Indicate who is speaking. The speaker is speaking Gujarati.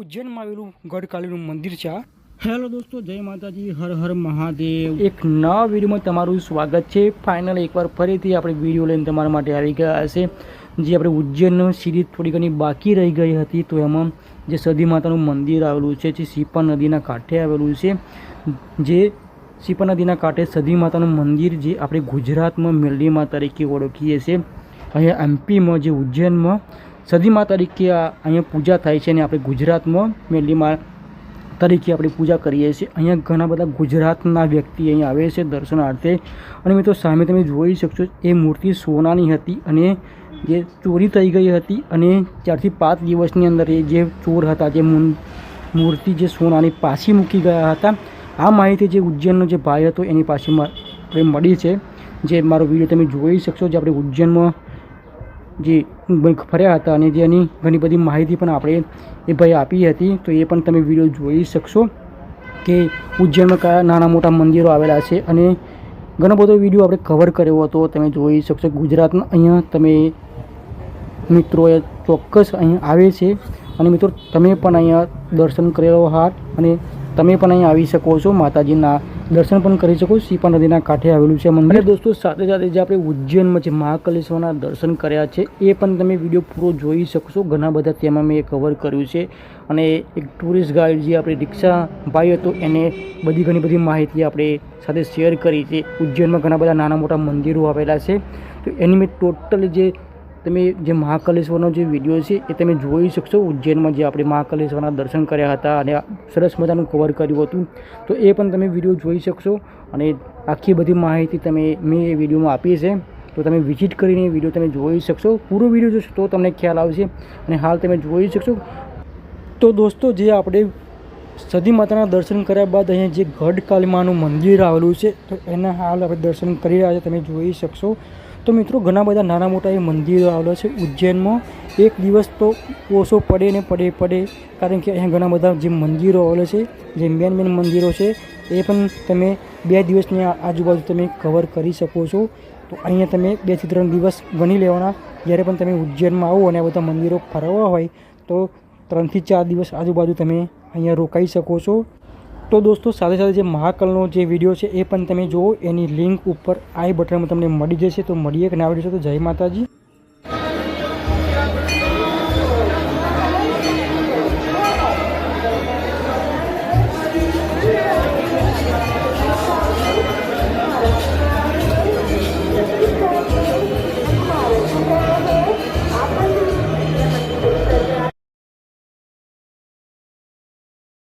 Speaker 1: ઉજ્જૈનમાં આવેલું ગઢકાલીનું મંદિર છે આ. હેલો દોસ્તો જય માતાજી હર હર મહાદેવ. એક નવા વિડીયોમાં તમારું સ્વાગત છે. ફાઇનલ એકવાર ફરીથી આપણે વીડિયો લઈને તમારા માટે આવી ગયા હશે. જે આપણે ઉજ્જૈનનો સિરીઝ થોડી ઘણી બાકી રહી ગઈ હતી તો એમાં જે સદી માતાનું મંદિર આવેલું છે જે સીપા નદીના કાંઠે આવેલું છે જે સીપા નદીના કાંઠે સદી માતાનું મંદિર જે આપણે ગુજરાતમાં મેલડીમાં તરીકે ઓળખીએ છીએ. અહીંયા એમપીમાં જે ઉજ્જૈનમાં સદીમાં તરીકે અહીંયા પૂજા થાય છે અને આપણે ગુજરાતમાં મેલીમાં તરીકે આપણે પૂજા કરીએ છીએ. અહીંયા ઘણા બધા ગુજરાતના વ્યક્તિ અહીંયા આવે છે દર્શનાર્થે. અને મિત્રો સામે તમે જોઈ શકશો એ મૂર્તિ સોનાની હતી અને જે ચોરી થઈ ગઈ હતી અને ચારથી પાંચ દિવસની અંદર એ જે ચોર હતા, જે મૂર્તિ જે સોનાની પાછી મૂકી ગયા હતા, આ માહિતી જે ઉજ્જૈનનો જે ભાઈ હતો એની પાસે મળી છે. જે મારો વીડિયો તમે જોઈ શકશો, જે આપણે ઉજ્જૈનમાં જે ફર્યા હતા અને જેની ઘણી બધી માહિતી પણ આપણે એ ભાઈ આપી હતી, તો એ પણ તમે વીડિયો જોઈ શકશો કે ઉજ્જૈનમાં કયા નાના મોટા મંદિરો આવેલા છે અને ઘણો બધો વીડિયો આપણે કવર કર્યો હતો. તમે જોઈ શકશો ગુજરાતમાં અહીંયા તમે મિત્રો ચોક્કસ અહીંયા આવે છે. અને મિત્રો, તમે પણ અહીંયા દર્શન કરેલો હાથ અને તમે પણ અહીંયા આવી શકો છો, માતાજીના દર્શન પણ કરી શકો સીપા નદીના કાંઠે આવેલું છે મંદિર. દોસ્તો, સાથે સાથે જે આપણે ઉજ્જૈનમાં જે મહાકાલેશ્વરના દર્શન કર્યા છે, એ પણ તમે વીડિયો પૂરો જોઈ શકશો ઘણા બધા તેમાં મેં કવર કર્યું છે. અને એક ટુરિસ્ટ ગાઈડ જે આપણે રિક્ષા ભાઈ હતો, એને બધી ઘણી બધી માહિતી આપણે સાથે શેર કરી છે. ઉજ્જૈનમાં ઘણા બધા નાના મોટા મંદિરો આવેલા છે. તો એની મેં ટોટલ જે તમે જે મહાકાલેશ્વરનો જે વીડિયો છે એ તમે જોઈ શકશો. ઉજ્જૈનમાં જે આપણે મહાકાલેશ્વરના દર્શન કર્યા હતા અને સરસ મજાનું કવર કર્યું હતું. તો એ પણ તમે વીડિયો જોઈ શકશો અને આખી બધી માહિતી તમે મેં એ વિડીયોમાં આપી છે. તો તમે વિઝિટ કરીને એ વીડિયો તમે જોઈ શકશો. પૂરો વીડિયો જોશો તો તમને ખ્યાલ આવશે અને હાલ તમે જોઈ શકશો. તો દોસ્તો, જે આપણે સદી માતાના દર્શન કર્યા બાદ અહીંયા જે ગઢકાલીમાનું મંદિર આવેલું છે, તો એના હાલ આપણે દર્શન કરી રહ્યા છે. તમે જોઈ શકશો. તો મિત્રો, ઘણા બધા નાના મોટા એ મંદિરો આવેલા છે. ઉજ્જૈનમાં એક દિવસ તો ઓછો પડે ને પડે પડે, કારણ કે અહીંયા ઘણા બધા જે મંદિરો આવેલા છે, જે મેન મેન મંદિરો છે, એ પણ તમે બે દિવસની આજુબાજુ તમે કવર કરી શકો છો. તો અહીંયા તમે બેથી ત્રણ દિવસ ગણી લેવાના. જ્યારે પણ તમે ઉજ્જૈનમાં આવો અને આ બધા મંદિરો ફરવા હોય, તો ત્રણથી ચાર દિવસ આજુબાજુ તમે અહીંયા રોકાઈ શકો છો. તો દોસ્તો, સાથે સાથે જે મહાકલનો જે વીડિયો છે એ પણ તમે જુઓ. એની લિંક ઉપર આઈ બટનમાં તમને મળી જશે. તો મળીએ કે ના આવડી તો જય માતાજી.